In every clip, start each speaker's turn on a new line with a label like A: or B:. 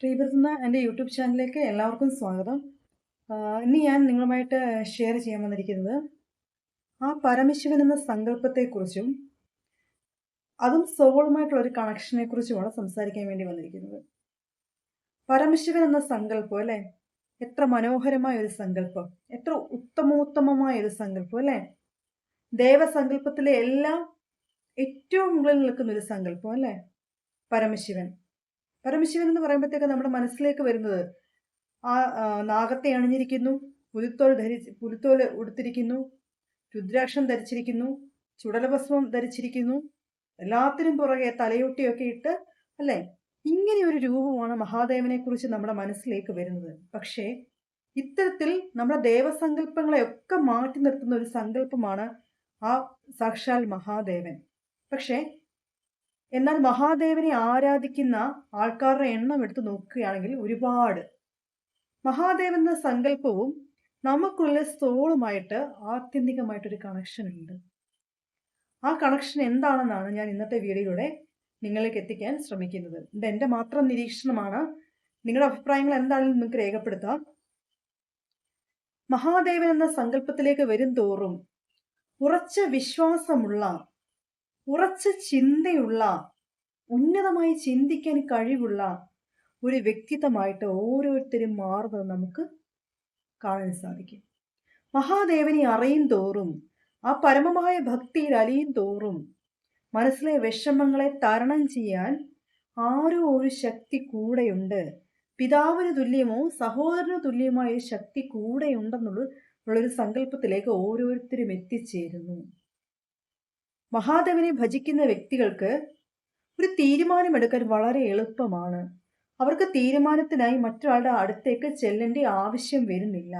A: പ്രിയപ്പെടുത്തുന്ന എന്റെ യൂട്യൂബ് ചാനലിലേക്ക് എല്ലാവർക്കും സ്വാഗതം. ഇനി ഞാൻ നിങ്ങളുമായിട്ട് ഷെയർ ചെയ്യാൻ വന്നിരിക്കുന്നത് ആ പരമശിവൻ എന്ന സങ്കല്പത്തെക്കുറിച്ചും അതും സോളുമായിട്ടുള്ള ഒരു കണക്ഷനെ കുറിച്ചുമാണ് സംസാരിക്കാൻ വേണ്ടി വന്നിരിക്കുന്നത്. പരമശിവൻ എന്ന സങ്കല്പം അല്ലേ? എത്ര മനോഹരമായ ഒരു സങ്കല്പം. എത്ര ഉത്തമോത്തമമായ ഒരു സങ്കല്പം അല്ലേ? ദേവസങ്കല്പത്തിലെ എല്ലാം ഏറ്റവും മുകളിൽ നിൽക്കുന്ന ഒരു സങ്കല്പം അല്ലേ? പരമശിവൻ. പരമശിവൻ എന്ന് പറയുമ്പോഴത്തേക്ക് നമ്മുടെ മനസ്സിലേക്ക് വരുന്നത് ആ നാഗത്തെ അണിഞ്ഞിരിക്കുന്നു പുലിത്തോൽ ധരി പുലിത്തോൽ ഉടുത്തിരിക്കുന്നു രുദ്രാക്ഷം ധരിച്ചിരിക്കുന്നു ചുടലഭസ്മം ധരിച്ചിരിക്കുന്നു എല്ലാത്തിനും പുറകെ തലയൊട്ടിയൊക്കെ ഇട്ട് അല്ലേ? ഇങ്ങനെ ഒരു രൂപമാണ് മഹാദേവനെ കുറിച്ച് നമ്മുടെ മനസ്സിലേക്ക് വരുന്നത്. പക്ഷേ ഇത്തരത്തിൽ നമ്മുടെ ദേവസങ്കല്പങ്ങളെയൊക്കെ മാറ്റി നിർത്തുന്ന ഒരു സങ്കല്പമാണ് ആ സാക്ഷാൽ മഹാദേവൻ. പക്ഷേ എന്നാൽ മഹാദേവനെ ആരാധിക്കുന്ന ആൾക്കാരുടെ എണ്ണം എടുത്ത് നോക്കുകയാണെങ്കിൽ ഒരുപാട്. മഹാദേവൻ എന്ന സങ്കല്പവും നമുക്കുള്ള സോളുമായിട്ട് ആത്യന്തികമായിട്ടൊരു കണക്ഷൻ ഉണ്ട്. ആ കണക്ഷൻ എന്താണെന്നാണ് ഞാൻ ഇന്നത്തെ വീഡിയോയിലൂടെ നിങ്ങളിലേക്ക് എത്തിക്കാൻ ശ്രമിക്കുന്നത്. ഇത് എന്റെ മാത്രം നിരീക്ഷണമാണ്. നിങ്ങളുടെ അഭിപ്രായങ്ങൾ എന്താണെന്ന് നിങ്ങൾക്ക് രേഖപ്പെടുത്താം. മഹാദേവൻ എന്ന സങ്കല്പത്തിലേക്ക് വരും തോറും ഉറച്ച വിശ്വാസമുള്ള ഉറച്ച ചിന്തയുള്ള ഉന്നതമായി ചിന്തിക്കാൻ കഴിവുള്ള ഒരു വ്യക്തിത്വമായിട്ട് ഓരോരുത്തരും മാറുന്നത് നമുക്ക് കാണാൻ സാധിക്കും. മഹാദേവനെ അറിയും തോറും ആ പരമമായ ഭക്തിയിൽ അലിയും തോറും മനസ്സിലെ വിഷമങ്ങളെ തരണം ചെയ്യാൻ ആരോ ഒരു ശക്തി കൂടെയുണ്ട്. പിതാവിന് തുല്യമോ സഹോദരന് തുല്യമായ ഒരു ശക്തി കൂടെയുണ്ടെന്നുള്ള ഉള്ളൊരു സങ്കല്പത്തിലേക്ക് ഓരോരുത്തരും എത്തിച്ചേരുന്നു. മഹാദേവനെ ഭജിക്കുന്ന വ്യക്തികൾക്ക് ഒരു തീരുമാനമെടുക്കാൻ വളരെ എളുപ്പമാണ്. അവർക്ക് തീരുമാനത്തിനായി മറ്റൊരാളുടെ അടുത്തേക്ക് ചെല്ലേണ്ട ആവശ്യം വരുന്നില്ല.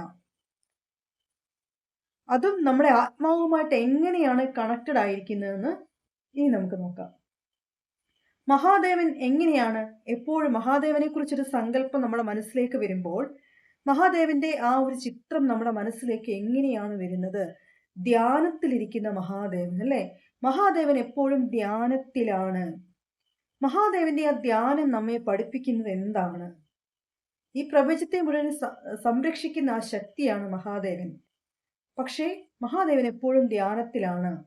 A: അതും നമ്മുടെ ആത്മാവുമായിട്ട് എങ്ങനെയാണ് കണക്റ്റഡ് ആയിരിക്കുന്നതെന്ന് ഇനി നമുക്ക് നോക്കാം. മഹാദേവൻ എങ്ങനെയാണ് എപ്പോഴും മഹാദേവനെ കുറിച്ചൊരു സങ്കല്പം നമ്മുടെ മനസ്സിലേക്ക് വരുമ്പോൾ മഹാദേവന്റെ ആ ഒരു ചിത്രം നമ്മുടെ മനസ്സിലേക്ക് എങ്ങനെയാണ് വരുന്നത്? ധ്യാനത്തിലിരിക്കുന്ന മഹാദേവൻ അല്ലേ? മഹാദേവൻ എപ്പോഴും ധ്യാനത്തിലാണ്. മഹാദേവന്റെ ആ ധ്യാനം നമ്മെ പഠിപ്പിക്കുന്നത് എന്താണ്? ഈ പ്രപഞ്ചത്തെ മുഴുവൻ സംരക്ഷിക്കുന്ന ആ ശക്തിയാണ് മഹാദേവൻ. പക്ഷേ മഹാദേവൻ എപ്പോഴും ധ്യാനത്തിലാണ്.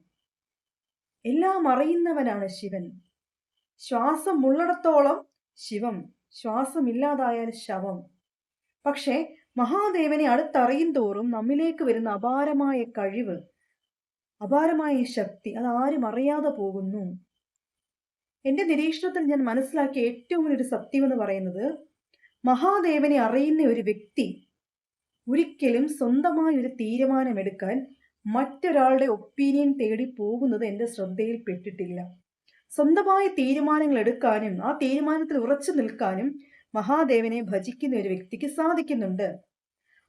A: എല്ലാം അറിയുന്നവനാണ് ശിവൻ. ശ്വാസം ഉള്ളിടത്തോളം ശിവം ശ്വാസമില്ലാതായാൽ ശവം. പക്ഷേ മഹാദേവനെ അടുത്തറിയും തോറും നമ്മിലേക്ക് വരുന്ന അപാരമായ കഴിവ് അപാരമായ ശക്തി അത് ആരും അറിയാതെ പോകുന്നു. എന്റെ നിരീക്ഷണത്തിൽ ഞാൻ മനസ്സിലാക്കിയ ഏറ്റവും വലിയൊരു സത്യം എന്ന് പറയുന്നത് മഹാദേവനെ അറിയുന്ന ഒരു വ്യക്തി ഒരിക്കലും സ്വന്തമായ ഒരു തീരുമാനമെടുക്കാൻ മറ്റൊരാളുടെ ഒപ്പീനിയൻ തേടി പോകുന്നത് എന്റെ ശ്രദ്ധയിൽപ്പെട്ടിട്ടില്ല. സ്വന്തമായ തീരുമാനങ്ങൾ എടുക്കാനും ആ തീരുമാനത്തിൽ ഉറച്ചു നിൽക്കാനും മഹാദേവനെ ഭജിക്കുന്ന ഒരു വ്യക്തിക്ക് സാധിക്കുന്നുണ്ട്.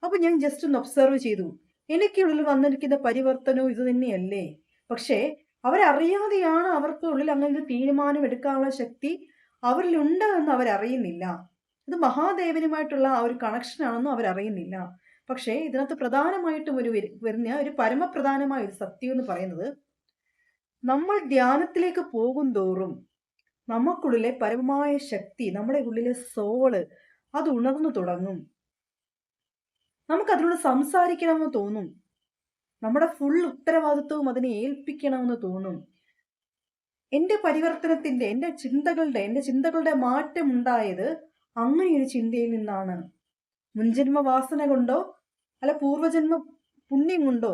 A: അപ്പൊ ഞാൻ ജസ്റ്റ് ഒന്ന് ഒബ്സർവ് ചെയ്തു. എനിക്കുള്ളിൽ വന്നിരിക്കുന്ന പരിവർത്തനവും ഇത് തന്നെയല്ലേ? പക്ഷേ അവരറിയാതെയാണ് അവർക്ക് ഉള്ളിൽ അങ്ങനെ ഒരു തീരുമാനം എടുക്കാനുള്ള ശക്തി അവരിലുണ്ട് എന്ന് അവരറിയുന്നില്ല. ഇത് മഹാദേവനുമായിട്ടുള്ള ആ ഒരു കണക്ഷൻ ആണെന്നും അവരറിയുന്നില്ല. പക്ഷേ ഇതിനകത്ത് പ്രധാനമായിട്ടും ഒരു വരുന്ന ഒരു പരമപ്രധാനമായ ഒരു സത്യം എന്ന് പറയുന്നത് നമ്മൾ ധ്യാനത്തിലേക്ക് പോകും തോറും നമുക്കുള്ളിലെ പരമമായ ശക്തി നമ്മുടെ ഉള്ളിലെ സോൾ അത് ഉണർന്നു തുടങ്ങും. നമുക്ക് അതിനോട് സംസാരിക്കണമെന്ന് തോന്നും. നമ്മുടെ ഫുൾ ഉത്തരവാദിത്വവും അതിനെ ഏൽപ്പിക്കണമെന്ന് തോന്നും. എന്റെ പരിവർത്തനത്തിന്റെ എന്റെ ചിന്തകളുടെ എന്റെ ചിന്തകളുടെ മാറ്റം ഉണ്ടായത് അങ്ങനെയൊരു ചിന്തയിൽ നിന്നാണ്. മുൻജന്മ വാസന കൊണ്ടോ അല്ല പൂർവജന്മ പുണ്യം കൊണ്ടോ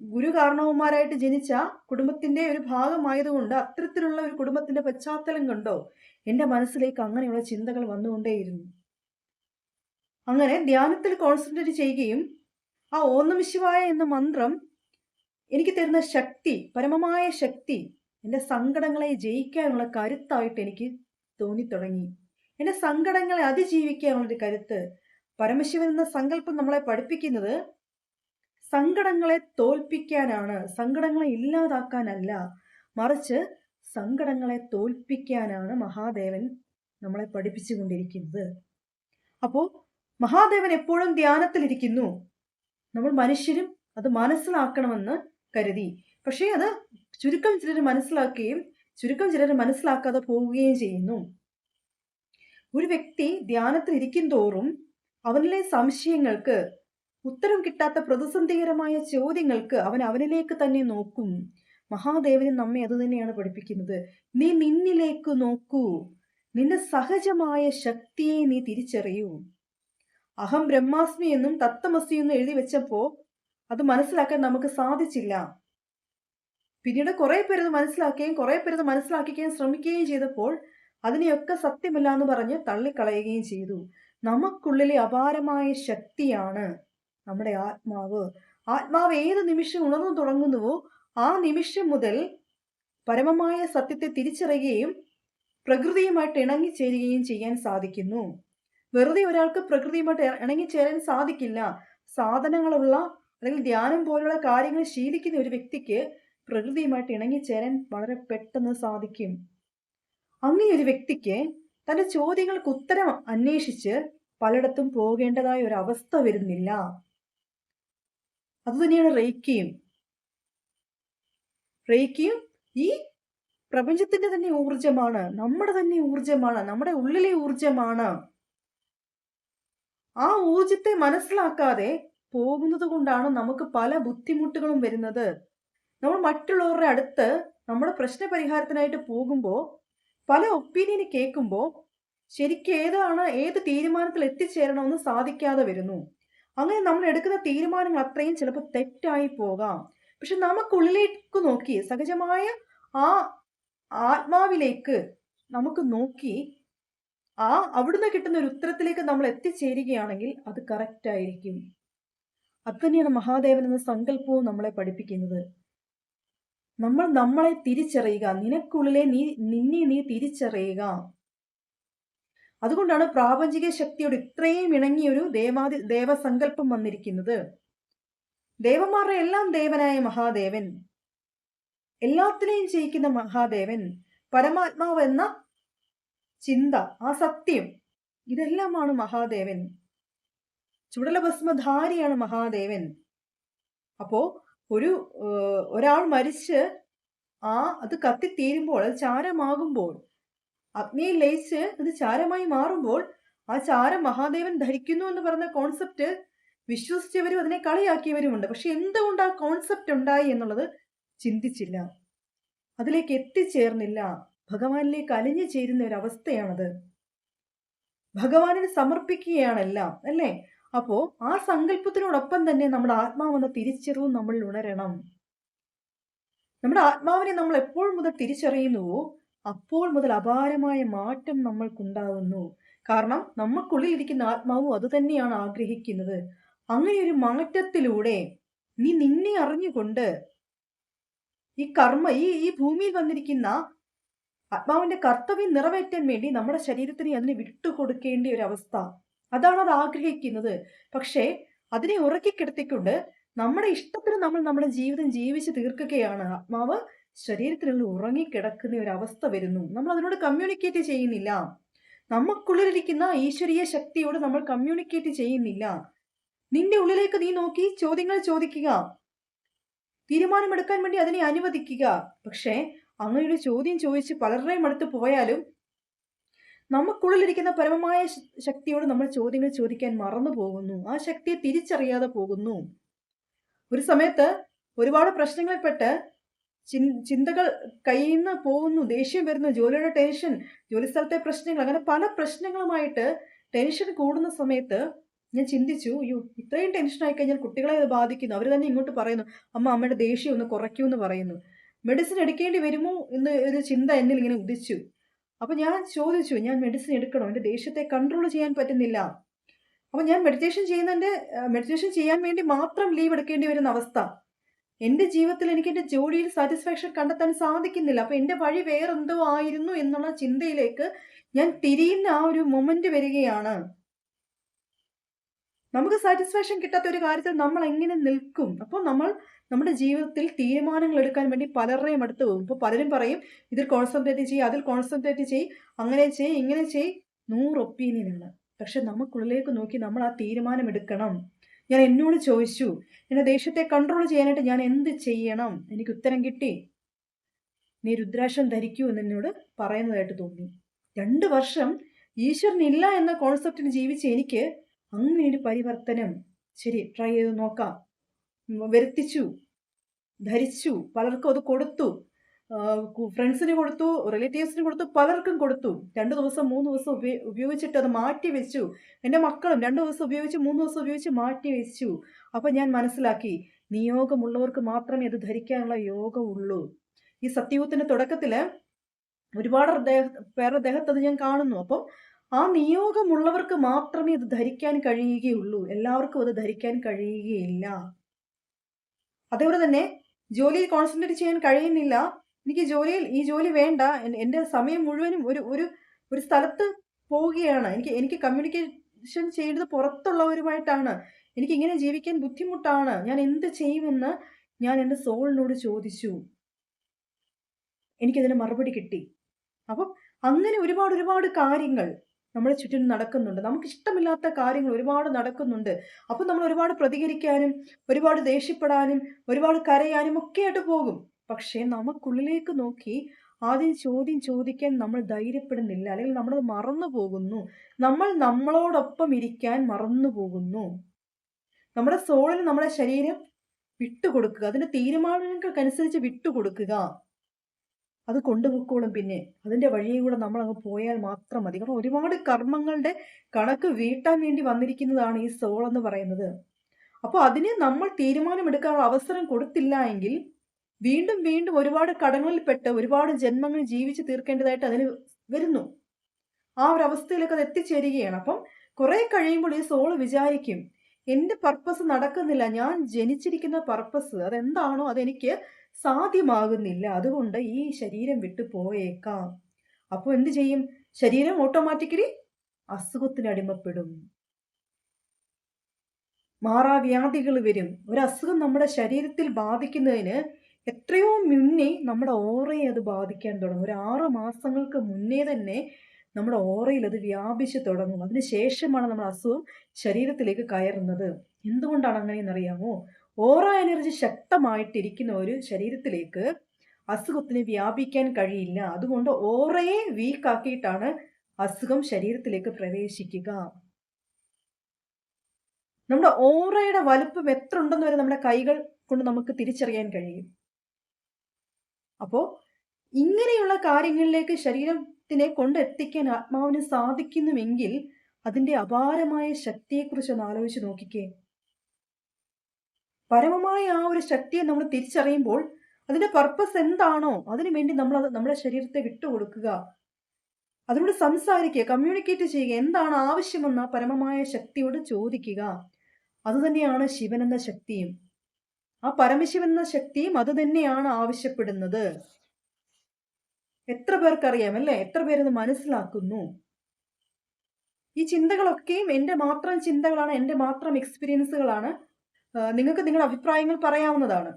A: ഗുരു കാരണവന്മാരായിട്ട് ജനിച്ച കുടുംബത്തിന്റെ ഒരു ഭാഗമായതുകൊണ്ട് അത്തരത്തിലുള്ള ഒരു കുടുംബത്തിന്റെ പശ്ചാത്തലം കൊണ്ടോ എന്റെ മനസ്സിലേക്ക് അങ്ങനെയുള്ള ചിന്തകൾ വന്നുകൊണ്ടേയിരുന്നു. അങ്ങനെ ധ്യാനത്തിൽ കോൺസെൻട്രേറ്റ് ചെയ്യുകയും ആ ഓം ശിവായ എന്ന മന്ത്രം എനിക്ക് തരുന്ന ശക്തി പരമമായ ശക്തി എന്റെ സങ്കടങ്ങളെ ജയിക്കാനുള്ള കരുത്തായിട്ട് എനിക്ക് തോന്നിത്തുടങ്ങി. എന്റെ സങ്കടങ്ങളെ അതിജീവിക്കാനുള്ളൊരു കരുത്ത് പരമശിവൻ എന്ന സങ്കല്പം നമ്മളെ പഠിപ്പിക്കുന്നത് സങ്കടങ്ങളെ തോൽപ്പിക്കാനാണ്. സങ്കടങ്ങളെ ഇല്ലാതാക്കാനല്ല മറിച്ച് സങ്കടങ്ങളെ തോൽപ്പിക്കാനാണ് മഹാദേവൻ നമ്മളെ പഠിപ്പിച്ചുകൊണ്ടിരിക്കുന്നത്. അപ്പോൾ മഹാദേവൻ എപ്പോഴും ധ്യാനത്തിലിരിക്കുന്നു. നമ്മൾ മനുഷ്യരും അത് മനസ്സിലാക്കണമെന്ന് കരുതി. പക്ഷേ അത് ചുരുക്കം ചിലർ മനസ്സിലാക്കുകയും ചുരുക്കം ചിലർ മനസ്സിലാക്കാതെ പോവുകയും ചെയ്യുന്നു. ഒരു വ്യക്തി ധ്യാനത്തിൽ ഇരിക്കും തോറും അവനിലെ സംശയങ്ങൾക്ക് ഉത്തരം കിട്ടാത്ത പ്രതിസന്ധികരമായ ചോദ്യങ്ങൾക്ക് അവൻ അവനിലേക്ക് തന്നെ നോക്കും. മഹാദേവന് നമ്മെ അതുതന്നെയാണ് പഠിപ്പിക്കുന്നത്. നീ നിന്നിലേക്ക് നോക്കൂ. നിന്റെ സഹജമായ ശക്തിയെ നീ തിരിച്ചറിയൂ. അഹം ബ്രഹ്മാസ്മി എന്നും തത്തമസ്മി എന്നും എഴുതി വെച്ചപ്പോ അത് മനസ്സിലാക്കാൻ നമുക്ക് സാധിച്ചില്ല. പിന്നീട് കുറെ പേരത് മനസ്സിലാക്കുകയും കുറെ പേരത് മനസ്സിലാക്കിക്കുകയും ശ്രമിക്കുകയും ചെയ്തപ്പോൾ അതിനെയൊക്കെ സത്യമല്ല എന്ന് പറഞ്ഞ് തള്ളിക്കളയുകയും ചെയ്തു. നമുക്കുള്ളിലെ അപാരമായ ശക്തിയാണ് നമ്മുടെ ആത്മാവ്. ആത്മാവ് ഏത് നിമിഷം ഉണർന്നു തുടങ്ങുന്നുവോ ആ നിമിഷം മുതൽ പരമമായ സത്യത്തെ തിരിച്ചറിയുകയും പ്രകൃതിയുമായിട്ട് ഇണങ്ങിച്ചേരുകയും ചെയ്യാൻ സാധിക്കുന്നു. വെറുതെ ഒരാൾക്ക് പ്രകൃതിയുമായിട്ട് ഇണങ്ങിച്ചേരാൻ സാധിക്കില്ല. സാധനങ്ങളുള്ള അല്ലെങ്കിൽ ധ്യാനം പോലുള്ള കാര്യങ്ങൾ ശീലിക്കുന്ന ഒരു വ്യക്തിക്ക് പ്രകൃതിയുമായിട്ട് ഇണങ്ങിച്ചേരാൻ വളരെ പെട്ടെന്ന് സാധിക്കും. അങ്ങനെ ഒരു വ്യക്തിക്ക് തന്റെ ചോദ്യങ്ങൾക്ക് ഉത്തരം അന്വേഷിച്ച് പലയിടത്തും പോകേണ്ടതായ ഒരു അവസ്ഥ വരുന്നില്ല. അതുതന്നെയാണ് റേക്കിയും റേക്കിയും ഈ പ്രപഞ്ചത്തിന്റെ തന്നെ ഊർജമാണ് നമ്മുടെ തന്നെ ഊർജമാണ് നമ്മുടെ ഉള്ളിലെ ഊർജമാണ് ആ ഊർജത്തെ മനസ്സിലാക്കാതെ പോകുന്നത് കൊണ്ടാണ് നമുക്ക് പല ബുദ്ധിമുട്ടുകളും വരുന്നത്. നമ്മൾ മറ്റുള്ളവരുടെ അടുത്ത് നമ്മുടെ പ്രശ്ന പരിഹാരത്തിനായിട്ട് പോകുമ്പോൾ പല ഒപ്പീനിയന് കേൾക്കുമ്പോൾ ശരിക്കും ഏതാണ് ഏത് തീരുമാനത്തിൽ എത്തിച്ചേരണമെന്ന് സാധിക്കാതെ വരുന്നു. അങ്ങനെ നമ്മൾ എടുക്കുന്ന തീരുമാനങ്ങൾ അത്രയും ചിലപ്പോൾ തെറ്റായി പോകാം. പക്ഷെ നമുക്കുള്ളിലേക്ക് നോക്കി സഹജമായ ആ ആത്മാവിലേക്ക് നമുക്ക് നോക്കി ആ അവിടുന്ന് കിട്ടുന്ന ഒരു ഉത്തരത്തിലേക്ക് നമ്മൾ എത്തിച്ചേരുകയാണെങ്കിൽ അത് കറക്റ്റ് ആയിരിക്കും. അത് തന്നെയാണ് മഹാദേവൻ എന്ന സങ്കല്പവും നമ്മളെ പഠിപ്പിക്കുന്നത്. നമ്മൾ നമ്മളെ തിരിച്ചറിയുക. നിനക്കുള്ളിലെ നീ നിന്നെ നീ തിരിച്ചറിയുക. അതുകൊണ്ടാണ് പ്രാപഞ്ചിക ശക്തിയോട് ഇത്രയും ഇണങ്ങിയൊരു ദേവാദി ദേവസങ്കല്പം വന്നിരിക്കുന്നത്. ദേവന്മാരുടെ എല്ലാം ദേവനായ മഹാദേവൻ. എല്ലാത്തിനെയും ജയിക്കുന്ന മഹാദേവൻ. പരമാത്മാവ് എന്ന ചിന്ത ആ സത്യം. ഇതെല്ലാമാണ് മഹാദേവൻ. ചുടലഭസ്മധാരിയാണ് മഹാദേവൻ. അപ്പോ ഒരു ഒരാൾ മരിച്ച് ആ അത് കത്തിത്തീരുമ്പോൾ അത് ചാരമാകുമ്പോൾ അഗ്നിയിൽ ലയിച്ച് അത് ചാരമായി മാറുമ്പോൾ ആ ചാരം മഹാദേവൻ ധരിക്കുന്നു എന്ന് പറഞ്ഞ കോൺസെപ്റ്റ് വിശ്വസിച്ചവരും അതിനെ കളിയാക്കിയവരുമുണ്ട്. പക്ഷെ എന്തുകൊണ്ട് ആ കോൺസെപ്റ്റ് ഉണ്ടായി എന്നുള്ളത് ചിന്തിച്ചില്ല. അതിലേക്ക് എത്തിച്ചേർന്നില്ല. ഭഗവാനിലേക്ക് അലിഞ്ഞു ചേരുന്ന ഒരു അവസ്ഥയാണത് ഭഗവാനിന് സമർപ്പിക്കുകയാണെല്ലാം അല്ലേ? അപ്പോ ആ സങ്കല്പത്തിനോടൊപ്പം തന്നെ നമ്മുടെ ആത്മാവെന്ന തിരിച്ചറിവും നമ്മൾ ഉണരണം. നമ്മുടെ ആത്മാവിനെ നമ്മൾ എപ്പോൾ മുതൽ തിരിച്ചറിയുന്നുവോ അപ്പോൾ മുതൽ അപാരമായ മാറ്റം നമ്മൾക്കുണ്ടാകുന്നു കാരണം നമുക്കുള്ളിൽ ഇരിക്കുന്ന ആത്മാവും അതുതന്നെയാണ് ആഗ്രഹിക്കുന്നത്. അങ്ങനെ ഒരു മാറ്റത്തിലൂടെ നീ നിന്നെ അറിഞ്ഞുകൊണ്ട് ഈ കർമ്മ ഈ ഈ ഭൂമിയിൽ വന്നിരിക്കുന്ന ആത്മാവിന്റെ കർത്തവ്യം നിറവേറ്റാൻ വേണ്ടി നമ്മുടെ ശരീരത്തിന് അതിന് വിട്ടുകൊടുക്കേണ്ട ഒരു അവസ്ഥ. അതാണ് അത് ആഗ്രഹിക്കുന്നത്. പക്ഷേ അതിനെ ഉറക്കിക്കിടത്തിക്കൊണ്ട് നമ്മുടെ ഇഷ്ടത്തിന് നമ്മൾ നമ്മുടെ ജീവിതം ജീവിച്ച് തീർക്കുകയാണ്. ആത്മാവ് ശരീരത്തിനുള്ളിൽ ഉറങ്ങിക്കിടക്കുന്ന ഒരു അവസ്ഥ വരുന്നു. നമ്മൾ അതിനോട് കമ്മ്യൂണിക്കേറ്റ് ചെയ്യുന്നില്ല. നമുക്കുള്ളിലിരിക്കുന്ന ഈശ്വരീയ ശക്തിയോട് നമ്മൾ കമ്മ്യൂണിക്കേറ്റ് ചെയ്യുന്നില്ല. നിന്റെ ഉള്ളിലേക്ക് നീ നോക്കി ചോദ്യങ്ങൾ ചോദിക്കുക. തീരുമാനമെടുക്കാൻ വേണ്ടി അതിനെ അനുവദിക്കുക. പക്ഷേ അങ്ങനെ ഒരു ചോദ്യം ചോദിച്ച് പലരുടെയും അടുത്ത് പോയാലും നമുക്കുള്ളിലിരിക്കുന്ന പരമമായ ശക്തിയോട് നമ്മൾ ചോദ്യങ്ങൾ ചോദിക്കാൻ മറന്നു പോകുന്നു. ആ ശക്തിയെ തിരിച്ചറിയാതെ പോകുന്നു. ഒരു സമയത്ത് ഒരുപാട് പ്രശ്നങ്ങളിൽപ്പെട്ട് ചിന്തകൾ കയ്യിൽ പോകുന്നു. ദേഷ്യം വരുന്നു. ജോലിയുടെ ടെൻഷൻ ജോലിസ്ഥലത്തെ പ്രശ്നങ്ങൾ അങ്ങനെ പല പ്രശ്നങ്ങളുമായിട്ട് ടെൻഷൻ കൂടുന്ന സമയത്ത് ഞാൻ ചിന്തിച്ചു അയ്യോ ഇത്രയും ടെൻഷൻ ആയി കഴിഞ്ഞാൽ കുട്ടികളെ അത് ബാധിക്കുന്നു. അവർ തന്നെ ഇങ്ങോട്ട് പറയുന്നു അമ്മ അമ്മയുടെ ദേഷ്യം ഒന്ന് കുറയ്ക്കൂ എന്ന് പറയുന്നു. മെഡിസിൻ എടുക്കേണ്ടി വരുമോ എന്ന് ഒരു ചിന്ത എന്നിൽ ഇങ്ങനെ ഉദിച്ചു. അപ്പോൾ ഞാൻ ചോദിച്ചു ഞാൻ മെഡിസിൻ എടുക്കണോ? എന്റെ ദേഷ്യത്തെ കൺട്രോൾ ചെയ്യാൻ പറ്റുന്നില്ല. അപ്പോൾ ഞാൻ മെഡിറ്റേഷൻ ചെയ്യുന്നതിന്റെ മെഡിറ്റേഷൻ ചെയ്യാൻ വേണ്ടി മാത്രം ലീവ് എടുക്കേണ്ടി വരുന്ന അവസ്ഥ. എന്റെ ജീവിതത്തിൽ എനിക്ക് എന്റെ ജോലിയിൽ സാറ്റിസ്ഫാക്ഷൻ കണ്ടെത്താൻ സാധിക്കുന്നില്ല. അപ്പോൾ എന്റെ വഴി വേറെന്തോ ആയിരുന്നു എന്നുള്ള ചിന്തയിലേക്ക് ഞാൻ തിരിയുന്ന ആ ഒരു മൊമെന്റ് വരികയാണ്. നമുക്ക് സാറ്റിസ്ഫാക്ഷൻ കിട്ടാത്ത ഒരു കാര്യത്തിൽ നമ്മൾ എങ്ങനെ നിൽക്കും? അപ്പോൾ നമ്മൾ നമ്മുടെ ജീവിതത്തിൽ തീരുമാനങ്ങൾ എടുക്കാൻ വേണ്ടി പലരുടെയും അടുത്ത് പോകും. ഇപ്പോൾ പലരും പറയും ഇതിൽ കോൺസെൻട്രേറ്റ് ചെയ്യ് അതിൽ കോൺസെൻട്രേറ്റ് ചെയ്യ് അങ്ങനെ ചെയ്യ് ഇങ്ങനെ ചെയ്യ്. നൂറ് ഒപ്പീനിയനാണ് പക്ഷെ നമുക്കുള്ളിലേക്ക് നോക്കി നമ്മൾ ആ തീരുമാനം എടുക്കണം. ഞാൻ എന്നോട് ചോദിച്ചു എന്റെ ദേഷ്യത്തെ കൺട്രോൾ ചെയ്യാനായിട്ട് ഞാൻ എന്ത് ചെയ്യണം? എനിക്ക് ഉത്തരം കിട്ടി. നീ രുദ്രാക്ഷം ധരിക്കൂ എന്ന് എന്നോട് പറയുന്നതായിട്ട് തോന്നി. രണ്ട് വർഷം ഈശ്വരനില്ല എന്ന കോൺസെപ്റ്റിന് ജീവിച്ച് എനിക്ക് അങ്ങനെ ഒരു പരിവർത്തനം. ശരി ട്രൈ ചെയ്ത് നോക്കാം. വരുത്തിച്ചു. ധരിച്ചു. പലർക്കും അത് കൊടുത്തു. ഫ്രണ്ട്സിന് കൊടുത്തു റിലേറ്റീവ്സിന് കൊടുത്തു പലർക്കും കൊടുത്തു. രണ്ട് ദിവസം മൂന്ന് ദിവസം ഉപയോ ഉപയോഗിച്ചിട്ട് അത് മാറ്റി വെച്ചു. എന്റെ മക്കളും രണ്ട് ദിവസം ഉപയോഗിച്ച് മൂന്ന് ദിവസം ഉപയോഗിച്ച് മാറ്റി വെച്ചു. അപ്പം ഞാൻ മനസ്സിലാക്കി നിയോഗമുള്ളവർക്ക് മാത്രമേ അത് ധരിക്കാനുള്ള യോഗമുള്ളൂ ഈ സത്യയുഗത്തിന്റെ തുടക്കത്തിൽ ഒരുപാട് പേരുടെ ദേഹത്ത് അത് ഞാൻ കാണുന്നു. അപ്പം ആ നിയോഗമുള്ളവർക്ക് മാത്രമേ അത് ധരിക്കാൻ കഴിയുകയുള്ളൂ. എല്ലാവർക്കും അത് ധരിക്കാൻ കഴിയുകയില്ല. അതേപോലെ തന്നെ ജോലിയിൽ കോൺസെൻട്രേറ്റ് ചെയ്യാൻ കഴിയുന്നില്ല. എനിക്ക് ജോലിയിൽ ഈ ജോലി വേണ്ട. എന്റെ സമയം മുഴുവനും ഒരു ഒരു ഒരു സ്ഥലത്ത് പോവുകയാണ്. എനിക്ക് എനിക്ക് കമ്മ്യൂണിക്കേഷൻ ചെയ്യുന്നത് പുറത്തുള്ളവരുമായിട്ടാണ്. എനിക്ക് ഇങ്ങനെ ജീവിക്കാൻ ബുദ്ധിമുട്ടാണ്. ഞാൻ എന്ത് ചെയ്യുമെന്ന് ഞാൻ എന്റെ സോളിനോട് ചോദിച്ചു. എനിക്കതിന് മറുപടി കിട്ടി. അപ്പം അങ്ങനെ ഒരുപാട് ഒരുപാട് കാര്യങ്ങൾ നമ്മുടെ ചുറ്റും നടക്കുന്നുണ്ട്. നമുക്ക് ഇഷ്ടമില്ലാത്ത കാര്യങ്ങൾ ഒരുപാട് നടക്കുന്നുണ്ട്. അപ്പം നമ്മൾ ഒരുപാട് പ്രതികരിക്കാനും ഒരുപാട് ദേഷ്യപ്പെടാനും ഒരുപാട് കരയാനും ഒക്കെ ആയിട്ട് പോകും. പക്ഷേ നമുക്കുള്ളിലേക്ക് നോക്കി ആദ്യം ചോദ്യം ചോദിക്കാൻ നമ്മൾ ധൈര്യപ്പെടുന്നില്ല. അല്ലെങ്കിൽ നമ്മൾ മറന്നു പോകുന്നു. നമ്മൾ നമ്മളോടൊപ്പം ഇരിക്കാൻ മറന്നു പോകുന്നു. നമ്മുടെ സോളിന് നമ്മുടെ ശരീരം വിട്ടുകൊടുക്കുക. അതിന്റെ തീരുമാനങ്ങൾക്കനുസരിച്ച് വിട്ടുകൊടുക്കുക. അത് കൊണ്ടുപോയിക്കോളും പിന്നെ. അതിന്റെ വഴിയും കൂടെ നമ്മൾ അങ്ങ് പോയാൽ മാത്രം മതി. കാരണം ഒരുപാട് കർമ്മങ്ങളുടെ കണക്ക് വീട്ടാൻ വേണ്ടി വന്നിരിക്കുന്നതാണ് ഈ സോൾ എന്ന് പറയുന്നത്. അപ്പോൾ അതിന് നമ്മൾ തീരുമാനമെടുക്കാനുള്ള അവസരം കൊടുത്തില്ല എങ്കിൽ വീണ്ടും വീണ്ടും ഒരുപാട് കടങ്ങളിൽപ്പെട്ട് ഒരുപാട് ജന്മങ്ങൾ ജീവിച്ച് തീർക്കേണ്ടതായിട്ട് അതിന് വരുന്നു. ആ ഒരു അവസ്ഥയിലേക്ക് അത് എത്തിച്ചേരുകയാണ്. അപ്പം കുറെ കഴിയുമ്പോൾ ഈ സോൾ വിചാരിക്കും എന്റെ പർപ്പസ് നടക്കുന്നില്ല. ഞാൻ ജനിച്ചിരിക്കുന്ന പർപ്പസ് അതെന്താണോ അതെനിക്ക് സാധ്യമാകുന്നില്ല. അതുകൊണ്ട് ഈ ശരീരം വിട്ടു പോയേക്കാം. അപ്പോൾ എന്ത് ചെയ്യും? ശരീരം ഓട്ടോമാറ്റിക്കലി അസുഖത്തിന് അടിമപ്പെടും. മാറാവ്യാധികൾ വരും. ഒരു അസുഖം നമ്മുടെ ശരീരത്തിൽ ബാധിക്കുന്നതിന് എത്രയോ മുന്നേ നമ്മുടെ ഓറയെ അത് ബാധിക്കാൻ തുടങ്ങും. ഒരു ആറ് മാസങ്ങൾക്ക് മുന്നേ തന്നെ നമ്മുടെ ഓറയിൽ അത് വ്യാപിച്ചു തുടങ്ങും. അതിന് ശേഷമാണ് നമ്മുടെ അസുഖം ശരീരത്തിലേക്ക് കയറുന്നത്. എന്തുകൊണ്ടാണ് അങ്ങനെയെന്നറിയാമോ? ഓറ എനർജി ശക്തമായിട്ടിരിക്കുന്ന ഒരു ശരീരത്തിലേക്ക് അസുഖത്തിന് വ്യാപിക്കാൻ കഴിയില്ല. അതുകൊണ്ട് ഓറയെ വീക്കാക്കിയിട്ടാണ് അസുഖം ശരീരത്തിലേക്ക് പ്രവേശിക്കുക. നമ്മുടെ ഓറയുടെ വലുപ്പം എത്ര ഉണ്ടെന്ന് വരെ നമ്മുടെ കൈകൾ കൊണ്ട് നമുക്ക് തിരിച്ചറിയാൻ കഴിയും. അപ്പോൾ ഇങ്ങനെയുള്ള കാര്യങ്ങളിലേക്ക് ശരീരത്തിനെ കൊണ്ടെത്തിക്കാൻ ആത്മാവിന് സാധിക്കുന്നുവെങ്കിൽ അതിന്റെ അപാരമായ ശക്തിയെക്കുറിച്ച് ഒന്ന് ആലോചിച്ച് നോക്കിക്കേ. പരമമായ ആ ഒരു ശക്തിയെ നമ്മൾ തിരിച്ചറിയുമ്പോൾ അതിന്റെ പർപ്പസ് എന്താണോ അതിനു വേണ്ടി നമ്മൾ അത് നമ്മുടെ ശരീരത്തെ വിട്ടുകൊടുക്കുക അതിനോട് സംസാരിക്കുക കമ്മ്യൂണിക്കേറ്റ് ചെയ്യുക എന്താണ് ആവശ്യമെന്ന് പരമമായ ശക്തിയോട് ചോദിക്കുക. അതുതന്നെയാണ് ശിവൻ എന്ന ശക്തിയും. ആ പരമശിവൻ എന്ന ശക്തിയും അത് തന്നെയാണ് ആവശ്യപ്പെടുന്നത്. എത്ര പേർക്കറിയാം അല്ലേ? എത്ര പേരത് മനസ്സിലാക്കുന്നു? ഈ ചിന്തകളൊക്കെയും എന്റെ മാത്രം ചിന്തകളാണ് എന്റെ മാത്രം എക്സ്പീരിയൻസുകളാണ് നിങ്ങൾക്ക് നിങ്ങളുടെ അഭിപ്രായങ്ങൾ പറയാവുന്നതാണ്.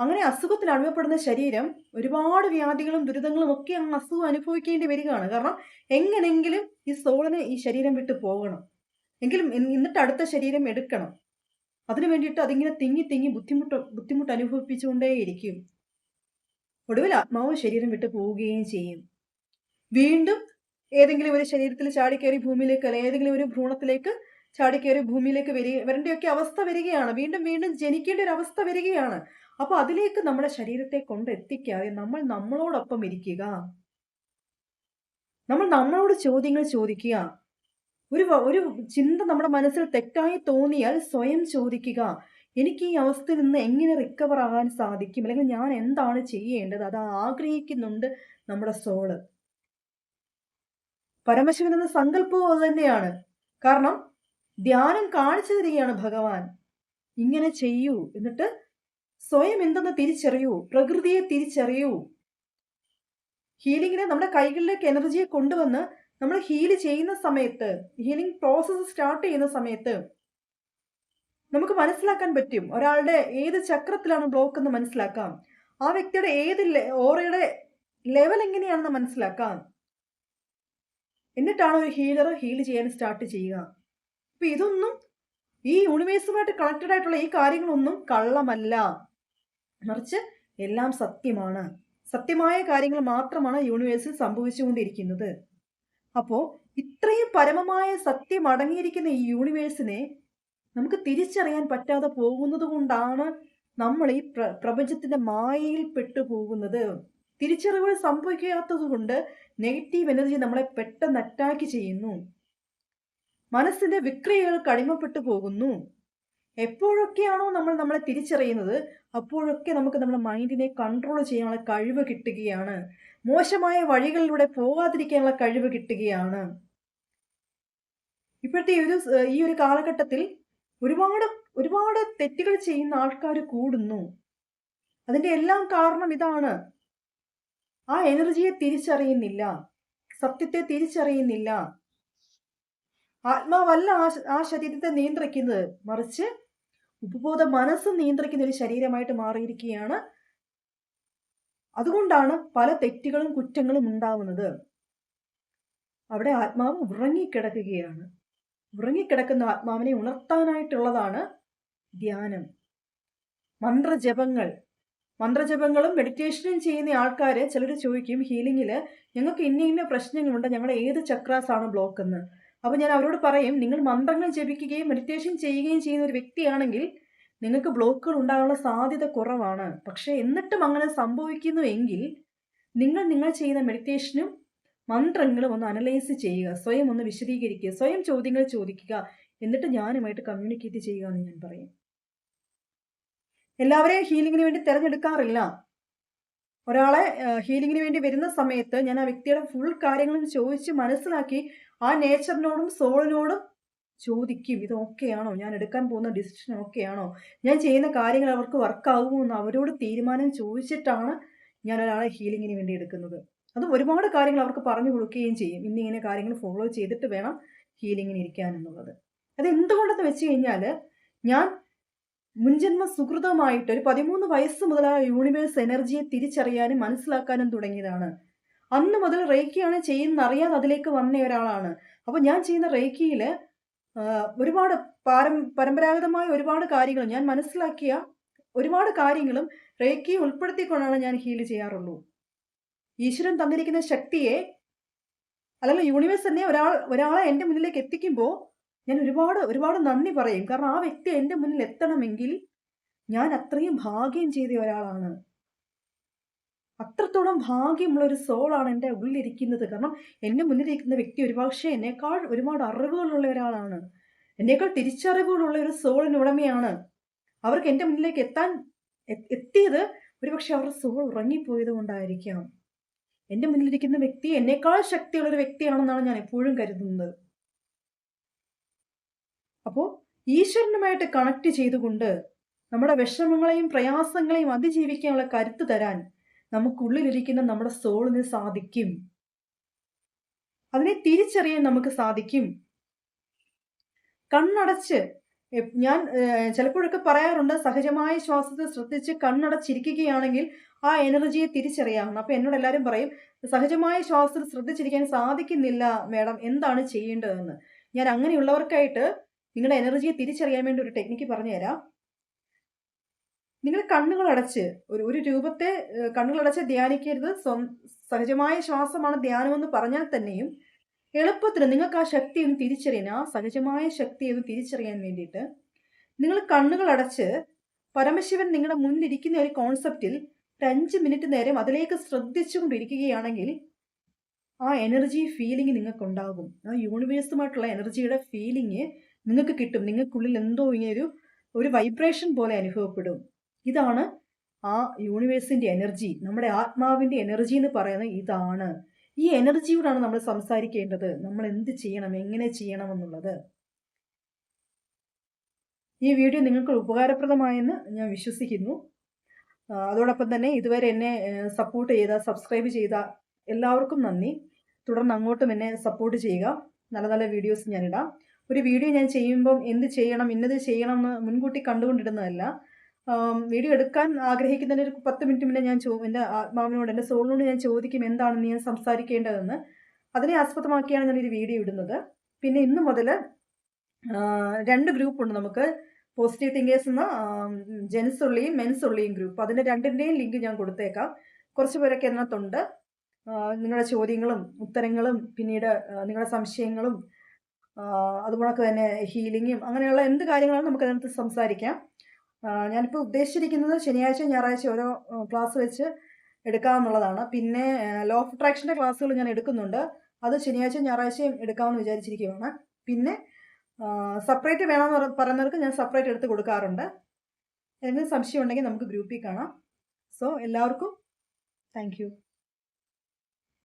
A: അങ്ങനെ അസുഖത്തിൽ അടിമപ്പെടുന്ന ശരീരം ഒരുപാട് വ്യാധികളും ദുരിതങ്ങളും ഒക്കെ ആ അസുഖം അനുഭവിക്കേണ്ടി വരികയാണ്. കാരണം എങ്ങനെങ്കിലും ഈ സോളിന് ഈ ശരീരം വിട്ടു പോകണം. എങ്കിലും എന്നിട്ട് അടുത്ത ശരീരം എടുക്കണം. അതിനു വേണ്ടിയിട്ട് അതിങ്ങനെ തിങ്ങി തിങ്ങി ബുദ്ധിമുട്ട് ബുദ്ധിമുട്ട് അനുഭവിപ്പിച്ചുകൊണ്ടേയിരിക്കും ഒടുവിൽ ആത്മാവ് ശരീരം വിട്ട് പോവുകയും ചെയ്യും. വീണ്ടും ഏതെങ്കിലും ഒരു ശരീരത്തിൽ ചാടിക്കയറി ഭൂമിയിലേക്ക് അല്ലെങ്കിൽ ഏതെങ്കിലും ഒരു ഭ്രൂണത്തിലേക്ക് ചാടിക്കയറി ഭൂമിയിലേക്ക് വരിക ഇവരുടെയൊക്കെ അവസ്ഥ വരികയാണ്. വീണ്ടും വീണ്ടും ജനിക്കേണ്ട ഒരു അവസ്ഥ വരികയാണ്. അപ്പോൾ അതിലേക്ക് നമ്മുടെ ശരീരത്തെ കൊണ്ടെത്തിക്കാതെ നമ്മൾ നമ്മളോടൊപ്പം ഇരിക്കുക. നമ്മൾ നമ്മളോട് ചോദ്യങ്ങൾ ചോദിക്കുക. ഒരു ഒരു ചിന്ത നമ്മുടെ മനസ്സിൽ തെറ്റായി തോന്നിയാൽ സ്വയം ചോദിക്കുക. എനിക്ക് ഈ അവസ്ഥയിൽ നിന്ന് എങ്ങനെ റിക്കവർ ആകാൻ സാധിക്കും? അല്ലെങ്കിൽ ഞാൻ എന്താണ് ചെയ്യേണ്ടത്? അത് ആഗ്രഹിക്കുന്നുണ്ട് നമ്മുടെ സോൾ പരമശിവൻ എന്ന സങ്കല്പവും അത് തന്നെയാണ്. കാരണം ധ്യാനം കാണിച്ചു തരികയാണ് ഭഗവാൻ. ഇങ്ങനെ ചെയ്യൂ. എന്നിട്ട് സ്വയം എന്തെന്ന് തിരിച്ചറിയൂ. പ്രകൃതിയെ തിരിച്ചറിയൂ. ഹീലിങ്ങിനെ നമ്മുടെ കൈകളിലേക്ക് എനർജിയെ കൊണ്ടുവന്ന് നമ്മൾ ഹീൽ ചെയ്യുന്ന സമയത്ത് ഹീലിംഗ് പ്രോസസ്സ് സ്റ്റാർട്ട് ചെയ്യുന്ന സമയത്ത് നമുക്ക് മനസ്സിലാക്കാൻ പറ്റും. ഒരാളുടെ ഏത് ചക്രത്തിലാണ് ബ്ലോക്ക് എന്ന് മനസ്സിലാക്കാം. ആ വ്യക്തിയുടെ ഏത് ഓറയുടെ ലെവൽ എങ്ങനെയാണെന്ന് മനസ്സിലാക്കാം. എന്നിട്ടാണ് ഒരു ഹീലർ ഹീൽ ചെയ്യാൻ സ്റ്റാർട്ട് ചെയ്യുക. അപ്പൊ ഇതൊന്നും ഈ യൂണിവേഴ്സുമായിട്ട് കണക്റ്റഡ് ആയിട്ടുള്ള ഈ കാര്യങ്ങളൊന്നും കള്ളമല്ല. മറിച്ച് എല്ലാം സത്യമാണ്. സത്യമായ കാര്യങ്ങൾ മാത്രമാണ് യൂണിവേഴ്സിൽ സംഭവിച്ചുകൊണ്ടിരിക്കുന്നത്. അപ്പോൾ ഇത്രയും പരമമായ സത്യം അടങ്ങിയിരിക്കുന്ന ഈ യൂണിവേഴ്സിനെ നമുക്ക് തിരിച്ചറിയാൻ പറ്റാതെ പോകുന്നത് കൊണ്ടാണ് നമ്മൾ ഈ പ്ര പ്രപഞ്ചത്തിന്റെ മായയിൽ പെട്ടുപോകുന്നത്. തിരിച്ചറിവുകൾ സംഭവിക്കാത്തത് കൊണ്ട് നെഗറ്റീവ് എനർജി നമ്മളെ പെട്ടെന്ന് അറ്റാക്ക് ചെയ്യുന്നു. മനസ്സിന്റെ വിക്രിയകൾ കടിമപ്പെട്ടു പോകുന്നു. എപ്പോഴൊക്കെയാണോ നമ്മൾ നമ്മളെ തിരിച്ചറിയുന്നത് അപ്പോഴൊക്കെ നമുക്ക് നമ്മുടെ മൈൻഡിനെ കൺട്രോൾ ചെയ്യാനുള്ള കഴിവ് കിട്ടുകയാണ്. മോശമായ വഴികളിലൂടെ പോകാതിരിക്കാനുള്ള കഴിവ് കിട്ടുകയാണ്. ഇപ്പോഴത്തെ ഒരു ഈ ഒരു കാലഘട്ടത്തിൽ ഒരുപാട് ഒരുപാട് തെറ്റുകൾ ചെയ്യുന്ന ആൾക്കാർ കൂടുന്നു. അതിന്റെ എല്ലാം കാരണം ഇതാണ്. ആ എനർജിയെ തിരിച്ചറിയുന്നില്ല. സത്യത്തെ തിരിച്ചറിയുന്നില്ല. ആത്മാവല്ല ആ ശരീരത്തെ നിയന്ത്രിക്കുന്നത്. മറിച്ച് ഉപബോധ മനസ്സ് നിയന്ത്രിക്കുന്ന ഒരു ശരീരമായിട്ട് മാറിയിരിക്കുകയാണ്. അതുകൊണ്ടാണ് പല തെറ്റുകളും കുറ്റങ്ങളും ഉണ്ടാവുന്നത്. അവിടെ ആത്മാവ് ഉറങ്ങിക്കിടക്കുകയാണ്. ഉറങ്ങിക്കിടക്കുന്ന ആത്മാവിനെ ഉണർത്താനായിട്ടുള്ളതാണ് ധ്യാനം. മന്ത്രജപങ്ങൾ. മന്ത്രജപങ്ങളും മെഡിറ്റേഷനും ചെയ്യുന്ന ആൾക്കാർ ചിലർ ചോദിക്കും ഹീലിങ്ങിൽ ഞങ്ങൾക്ക് ഇന്ന ഇന്ന പ്രശ്നങ്ങളുണ്ട്. ഞങ്ങളുടെ ഏത് ചക്രാസാണ് ബ്ലോക്ക് എന്ന് അപ്പോൾ ഞാൻ അവരോട് പറയും നിങ്ങൾ മന്ത്രങ്ങൾ ജപിക്കുകയും മെഡിറ്റേഷൻ ചെയ്യുകയും ചെയ്യുന്ന ഒരു വ്യക്തിയാണെങ്കിൽ നിങ്ങൾക്ക് ബ്ലോക്കുകൾ ഉണ്ടാകാനുള്ള സാധ്യത കുറവാണ്. പക്ഷേ എന്നിട്ടും അങ്ങനെ സംഭവിക്കുന്നു എങ്കിൽ നിങ്ങൾ നിങ്ങൾ ചെയ്യുന്ന മെഡിറ്റേഷനും മന്ത്രങ്ങളും ഒന്ന് അനലൈസ് ചെയ്യുക സ്വയം ഒന്ന് വിശദീകരിക്കുക സ്വയം ചോദ്യങ്ങൾ ചോദിക്കുക എന്നിട്ട് ഞാനുമായിട്ട് കമ്മ്യൂണിക്കേറ്റ് ചെയ്യുക എന്ന് ഞാൻ പറയും. എല്ലാവരെയും ഹീലിങ്ങിന് വേണ്ടി തിരഞ്ഞെടുക്കാറില്ല. ഒരാളെ ഹീലിങ്ങിന് വേണ്ടി വരുന്ന സമയത്ത് ഞാൻ ആ വ്യക്തിയുടെ ഫുൾ കാര്യങ്ങളും ചോദിച്ച് മനസ്സിലാക്കി ആ നേച്ചറിനോടും സോളിനോടും ചോദിക്കും ഇത് ഓക്കെയാണോ? ഞാൻ എടുക്കാൻ പോകുന്ന ഡിസിഷൻ ഓക്കെയാണോ? ഞാൻ ചെയ്യുന്ന കാര്യങ്ങൾ അവർക്ക് വർക്കാകുമോ എന്ന് അവരോട് തീരുമാനം ചോദിച്ചിട്ടാണ് ഞാൻ ഒരാളെ ഹീലിങ്ങിന് വേണ്ടി എടുക്കുന്നത്. അത് ഒരുപാട് കാര്യങ്ങൾ അവർക്ക് പറഞ്ഞു കൊടുക്കുകയും ചെയ്യും. ഇന്നിങ്ങനെ കാര്യങ്ങൾ ഫോളോ ചെയ്തിട്ട് വേണം ഹീലിങ്ങിന് ഇരിക്കാൻ എന്നുള്ളത്. അത് എന്തുകൊണ്ടെന്ന് വെച്ച് കഴിഞ്ഞാൽ ഞാൻ മുൻജന്മ സുഹൃതമായിട്ട് ഒരു പതിമൂന്ന് വയസ്സ് മുതൽ ആ യൂണിവേഴ്സ് എനർജിയെ തിരിച്ചറിയാനും മനസ്സിലാക്കാനും തുടങ്ങിയതാണ്. അന്ന് മുതൽ റേക്കിയാണ് ചെയ്യുന്ന അറിയാതെ അതിലേക്ക് വന്ന ഒരാളാണ്. അപ്പോൾ ഞാൻ ചെയ്യുന്ന റേക്കിയിൽ ഒരുപാട് പാരം പരമ്പരാഗതമായ ഒരുപാട് കാര്യങ്ങൾ ഞാൻ മനസ്സിലാക്കിയ ഒരുപാട് കാര്യങ്ങളും റേക്കി ഉൾപ്പെടുത്തിക്കൊണ്ടാണ് ഞാൻ ഹീൽ ചെയ്യാറുള്ളൂ. ഈശ്വരൻ തന്നിരിക്കുന്ന ശക്തിയെ അല്ലെങ്കിൽ യൂണിവേഴ്സ് തന്നെ ഒരാൾ ഒരാളെ എന്റെ മുന്നിലേക്ക് എത്തിക്കുമ്പോൾ ഞാൻ ഒരുപാട് ഒരുപാട് നന്ദി പറയും. കാരണം ആ വ്യക്തി എന്റെ മുന്നിൽ എത്തണമെങ്കിൽ ഞാൻ അത്രയും ഭാഗ്യം ചെയ്ത ഒരാളാണ്. അത്രത്തോളം ഭാഗ്യമുള്ള ഒരു സോളാണ് എന്റെ ഉള്ളിലിരിക്കുന്നത്. കാരണം എന്റെ മുന്നിലിരിക്കുന്ന വ്യക്തി ഒരുപക്ഷെ എന്നേക്കാൾ ഒരുപാട് അറിവുകളുള്ള ഒരാളാണ്. എന്നേക്കാൾ തിരിച്ചറിവുകളുള്ള ഒരു സോളിന് ഉടമയാണ്. അവർക്ക് എന്റെ മുന്നിലേക്ക് എത്താൻ എത്തിയത് ഒരുപക്ഷെ അവരുടെ സോൾ ഉറങ്ങിപ്പോയത് കൊണ്ടായിരിക്കാം. എന്റെ മുന്നിലിരിക്കുന്ന വ്യക്തി എന്നേക്കാൾ ശക്തിയുള്ള ഒരു വ്യക്തിയാണെന്നാണ് ഞാൻ എപ്പോഴും കരുതുന്നത്. അപ്പോൾ ഈശ്വരനുമായിട്ട് കണക്ട് ചെയ്തുകൊണ്ട് നമ്മുടെ വിഷമങ്ങളെയും പ്രയാസങ്ങളെയും അതിജീവിക്കാനുള്ള കരുത്ത് തരാൻ നമുക്കുള്ളിലിരിക്കുന്ന നമ്മുടെ സോളിന് സാധിക്കും. അതിനെ തിരിച്ചറിയാൻ നമുക്ക് സാധിക്കും. കണ്ണടച്ച് ഞാൻ ചിലപ്പോഴൊക്കെ പറയാറുണ്ട് സഹജമായ ശ്വാസത്തെ ശ്രദ്ധിച്ച് കണ്ണടച്ചിരിക്കുകയാണെങ്കിൽ ആ എനർജിയെ തിരിച്ചറിയാം. അപ്പോൾ എന്നോട് എല്ലാവരും പറയും സഹജമായ ശ്വാസത്തിൽ ശ്രദ്ധിച്ചിരിക്കാൻ സാധിക്കുന്നില്ല മാഡം. എന്താണ് ചെയ്യേണ്ടതെന്ന്? ഞാൻ അങ്ങനെയുള്ളവർക്കായിട്ട് നിങ്ങളുടെ എനർജിയെ തിരിച്ചറിയാൻ വേണ്ടി ഒരു ടെക്നിക്ക് പറഞ്ഞുതരാം. നിങ്ങൾ കണ്ണുകൾ അടച്ച് ഒരു ഒരു രൂപത്തെ കണ്ണുകൾ അടച്ച് ധ്യാനിക്കരുത്. സഹജമായ ശ്വാസമാണ് ധ്യാനമെന്ന് പറഞ്ഞാൽ തന്നെയും എളുപ്പത്തിൽ നിങ്ങൾക്ക് ആ ശക്തി ഒന്ന് തിരിച്ചറിയാൻ ആ സഹജമായ ശക്തി ഒന്ന് തിരിച്ചറിയാൻ വേണ്ടിയിട്ട് നിങ്ങൾ കണ്ണുകൾ അടച്ച് പരമശിവൻ നിങ്ങളുടെ മുന്നിലിരിക്കുന്ന ഒരു കോൺസെപ്റ്റിൽ ഒരു അഞ്ച് മിനിറ്റ് നേരം അതിലേക്ക് ശ്രദ്ധിച്ചുകൊണ്ടിരിക്കുകയാണെങ്കിൽ ആ എനർജി ഫീലിംഗ് നിങ്ങൾക്കുണ്ടാകും. ആ യൂണിവേഴ്സുമായിട്ടുള്ള എനർജിയുടെ ഫീലിംഗ് നിങ്ങൾക്ക് കിട്ടും. നിങ്ങൾക്കുള്ളിൽ എന്തോ ഇങ്ങനെ ഒരു ഒരു വൈബ്രേഷൻ പോലെ അനുഭവപ്പെടും. ഇതാണ് ആ യൂണിവേഴ്സിന്റെ എനർജി നമ്മുടെ ആത്മാവിന്റെ എനർജി എന്ന് പറയുന്നത് ഇതാണ്. ഈ എനർജിയോടാണ് നമ്മൾ സംസാരിക്കേണ്ടത്. നമ്മൾ എന്ത് ചെയ്യണം എങ്ങനെ ചെയ്യണം എന്നുള്ളത്. ഈ വീഡിയോ നിങ്ങൾക്ക് ഉപകാരപ്രദമായെന്ന് ഞാൻ വിശ്വസിക്കുന്നു. അതോടൊപ്പം തന്നെ ഇതുവരെ എന്നെ സപ്പോർട്ട് ചെയ്ത സബ്സ്ക്രൈബ് ചെയ്ത എല്ലാവർക്കും നന്ദി. തുടർന്ന് അങ്ങോട്ടും എന്നെ സപ്പോർട്ട് ചെയ്യുക. നല്ല നല്ല വീഡിയോസ് ഞാനിടാം ഒരു വീഡിയോ ഞാൻ ചെയ്യുമ്പം എന്ത് ചെയ്യണം ഇന്നത് ചെയ്യണം എന്ന് മുൻകൂട്ടി കണ്ടുകൊണ്ടിരുന്നതല്ല. വീഡിയോ എടുക്കാൻ ആഗ്രഹിക്കുന്നതിന് ഒരു പത്ത് മിനിറ്റ് മുന്നേ ഞാൻ ചോ എന്റെ ആത്മാവിനോട് എന്റെ സോളിനോട് ഞാൻ ചോദിക്കും എന്താണെന്ന് ഞാൻ സംസാരിക്കേണ്ടതെന്ന്. അതിനെ ആസ്പദമാക്കിയാണ് ഞാൻ ഒരു വീഡിയോ ഇടുന്നത്. പിന്നെ ഇന്ന് മുതൽ രണ്ട് ഗ്രൂപ്പുണ്ട് നമുക്ക്. പോസിറ്റീവ് തിങ്കേഴ്സ് എന്ന ജെൻസ് ഉള്ളിയും മെൻസ് ഉള്ളിയും ഗ്രൂപ്പ് അതിന്റെ രണ്ടിന്റെയും ലിങ്ക് ഞാൻ കൊടുത്തേക്കാം. കുറച്ച് പേരൊക്കെ അതിനകത്തുണ്ട് നിങ്ങളുടെ ചോദ്യങ്ങളും ഉത്തരങ്ങളും പിന്നീട് നിങ്ങളുടെ സംശയങ്ങളും ആ, അതുപോലെ തന്നെ ഹീലിങ്ങും അങ്ങനെയുള്ള എന്ത് കാര്യങ്ങളും നമുക്ക് അതിനകത്ത് സംസാരിക്കാം ഞാനിപ്പോൾ ഉദ്ദേശിച്ചിരിക്കുന്നത് ശനിയാഴ്ച ഞായറാഴ്ച ഓരോ ക്ലാസ് വെച്ച് എടുക്കാമെന്നുള്ളതാണ്. പിന്നെ ലോ ഓഫ് അട്രാക്ഷന്റെ ക്ലാസ്സുകൾ ഞാൻ എടുക്കുന്നുണ്ട്. അത് ശനിയാഴ്ച ഞായറാഴ്ചയും എടുക്കാമെന്ന് വിചാരിച്ചിരിക്കുകയാണ് പിന്നെ സെപ്പറേറ്റ് വേണമെന്ന് പറ- പറയുന്നവർക്ക് ഞാൻ സെപ്പറേറ്റ് എടുത്ത് കൊടുക്കാറുണ്ട്. എന്തെങ്കിലും സംശയം ഉണ്ടെങ്കിൽ നമുക്ക് ഗ്രൂപ്പിൽ കാണാം. സോ എല്ലാവർക്കും താങ്ക്